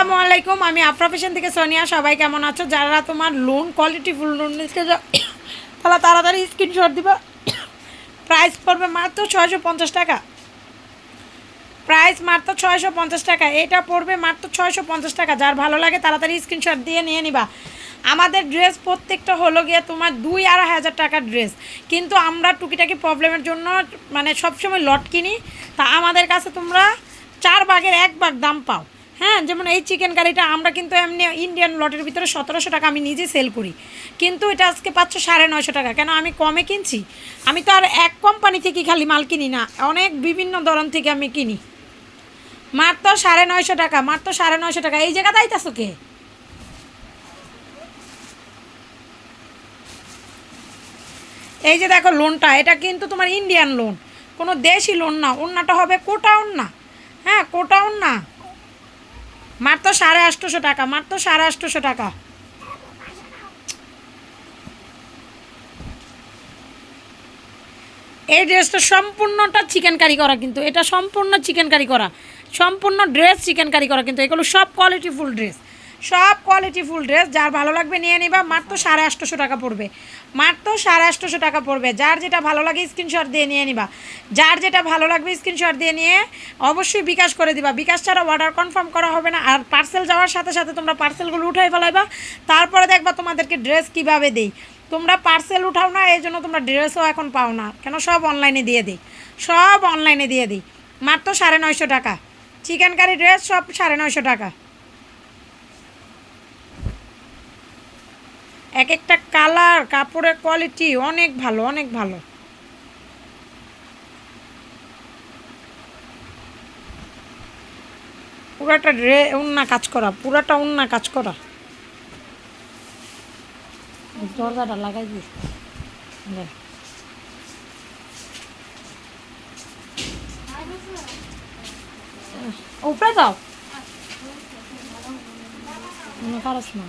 আসসালামু আলাইকুম, আমি আফরা থেকে সোনিয়া, সবাই কেমন আছো? যারা তোমার লোন কোয়ালিটি ফুল লোন যাও তাহলে তাড়াতাড়ি স্ক্রিনশট দিবা। প্রাইস পড়বে মাত্র ছয়শো পঞ্চাশ টাকা। প্রাইস মাত্র ছয়শো পঞ্চাশ টাকা, এটা পড়বে মাত্র ছয়শো পঞ্চাশ টাকা। যার ভালো লাগে তাড়াতাড়ি স্ক্রিনশট দিয়ে নিয়ে নিবা। আমাদের ড্রেস প্রত্যেকটা হলো গিয়ে তোমার দুই আড়াই হাজার টাকার ড্রেস কিন্তু আমরা টুকিটাকি প্রবলেমের জন্য মানে সবসময় লট কিনি তা আমাদের কাছে তোমরা চার ভাগের এক ভাগ দাম পাও। হ্যাঁ যেমন এই চিকেন কারিটা আমরা কিন্তু এমনি ইন্ডিয়ান লটের ভিতরে সতেরোশো টাকা আমি নিজে সেল করি। কিন্তু এটা আজকে পাচ্ছ সাড়ে নয়শো টাকা। কেন? আমি কমে কিনছি। আমি তো আর এক কোম্পানি থেকে খালি মাল কিনি না। অনেক বিভিন্ন ধরন থেকে আমি কিনি। মাত্র সাড়ে নয়শো টাকা মাত্র সাড়ে নয়শো টাকা। এই জায়গাতে আইতাছো কে? এই যে দেখো লোনটা এটা কিন্তু তোমার ইন্ডিয়ান লোন কোনো দেশি লোন না ওন্নাটা হবে কোটা ওন্না হ্যাঁ কোটা ওন্না মাত্র সাড়ে আটশোশো টাকা মাত্র সাড়ে আটশোশো টাকা। এই ড্রেসটা সম্পূর্ণটা চিকেন কারি করা কিন্তু, এটা সম্পূর্ণ চিকেন কারি করা। সম্পূর্ণ ড্রেস চিকেন কারি করা কিন্তু, এগুলো সব কোয়ালিটি ফুল ড্রেস সব কোয়ালিটি ফুল ড্রেস যার ভালো লাগবে নিয়ে নিবা, মাত্র সাড়ে আটশোশো টাকা পড়বে। মাত্র সাড়ে আটশোশো টাকা পড়বে। যার যেটা ভালো লাগে স্ক্রিনশট দিয়ে নিয়ে নিবা। যার যেটা ভালো লাগবে স্ক্রিনশট দিয়ে নিয়ে অবশ্যই বিকাশ করে দিবা। বিকাশ ছাড়া অর্ডার কনফার্ম করা হবে না। আর পার্সেল যাওয়ার সাথে সাথে তোমরা পার্সেলগুলো উঠাই ফেলাইবা। তারপরে দেখবা তোমাদেরকে ড্রেস কীভাবে দেই। তোমরা পার্সেল উঠাও না, এই জন্য তোমরা ড্রেসও এখন পাও না। কেন? সব অনলাইনে দিয়ে দিই। সব অনলাইনে দিয়ে দিই। মাত্র সাড়ে নয়শো টাকা। চিকেন কারি ড্রেস সব সাড়ে নয়শো টাকা। এক একটা কালার, কাপড়ের কোয়ালিটি অনেক ভালো অনেক ভালো। পুরাটা ড্রে উন্না কাজ করা, পুরাটা উন্না কাজ করা। দরজাটা লাগাই দিস। উপরে দাও। পারস না।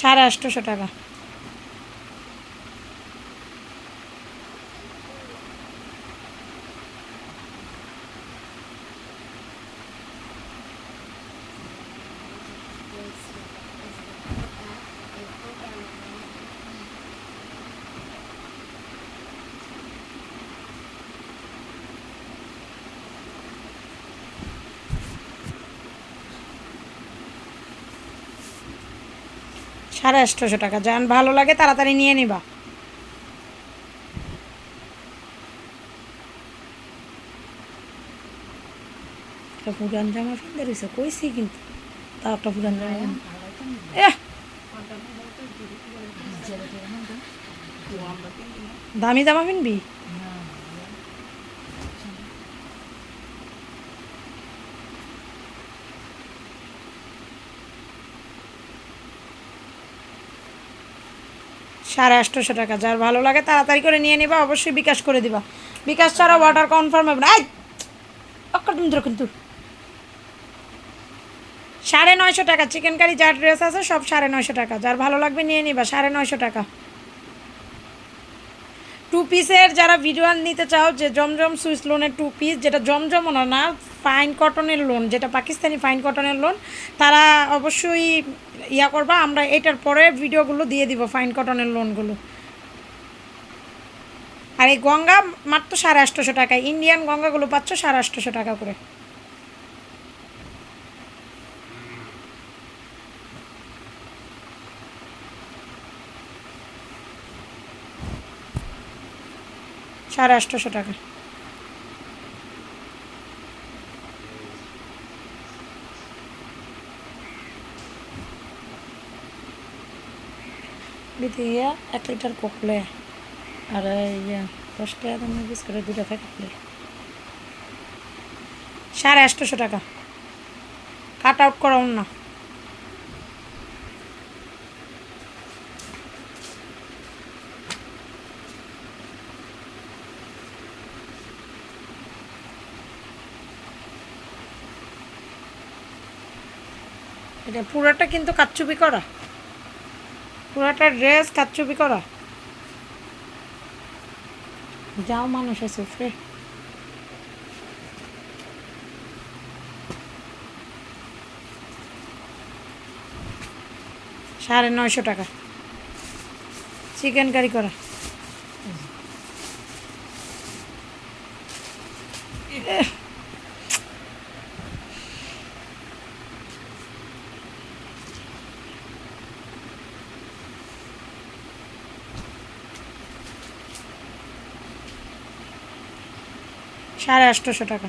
সাড়ে আটশোশো টাকা। সাড়ে আটশোশো টাকা। যান ভালো লাগে তাড়াতাড়ি নিয়ে নিবা। একটা পুরান জামা ফেলে রয়েছে কইছি কিন্তু। তা একটা পুরান জামা। দামি জামা কিনবি সাড়ে আটশোশো টাকা। যার ভালো লাগে তাড়াতাড়ি করে নিয়ে নেবা, অবশ্যই বিকাশ করে দিবা। বিকাশ ছাড়া ওয়াটার কনফার্ম হবে না। অক্কা তুমি ধরো কিন্তু। সাড়ে নয়শো টাকা চিকেন কারি যার ড্রেস আছে সব সাড়ে নয়শো টাকা। যার ভালো লাগবে নিয়ে নিবা, সাড়ে নয়শো টাকা। পিসের যারা ভিডিও নিতে চাও, যে জমজম সুইস লোনের টু পিস যেটা জমজম না না ফাইন কটনের লোন যেটা পাকিস্তানি ফাইন কটনের লোন তারা অবশ্যই ইয়া করবা, আমরা এটার পরে ভিডিওগুলো দিয়ে দিব ফাইন কটনের লোনগুলো আর এই গঙ্গা মাত্র সাড়ে আটশোশো টাকা ইন্ডিয়ান গঙ্গাগুলো পাচ্ছ সাড়ে আটশোশো টাকা করে। সাড়ে আটশোশো টাকা। বিদিয়া এক লিটার কোকলে আর দশ টাকা দামের বিস্কুটের দুটো প্যাকেট লে। সাড়ে আটশোশো টাকা। কাট আউট করা না। এটা পুরাটা কিন্তু কাচ্চুপি করা। পুরাটা ড্রেস কাচ্চুপি করা। যাও মানুষ আছে সাড়ে নয়শো টাকা। চিকেন কারি করা। সাড়ে আটশোশো টাকা।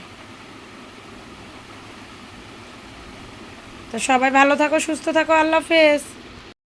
তো সবাই ভালো থাকো সুস্থ থাকো আল্লাহ হাফেজ।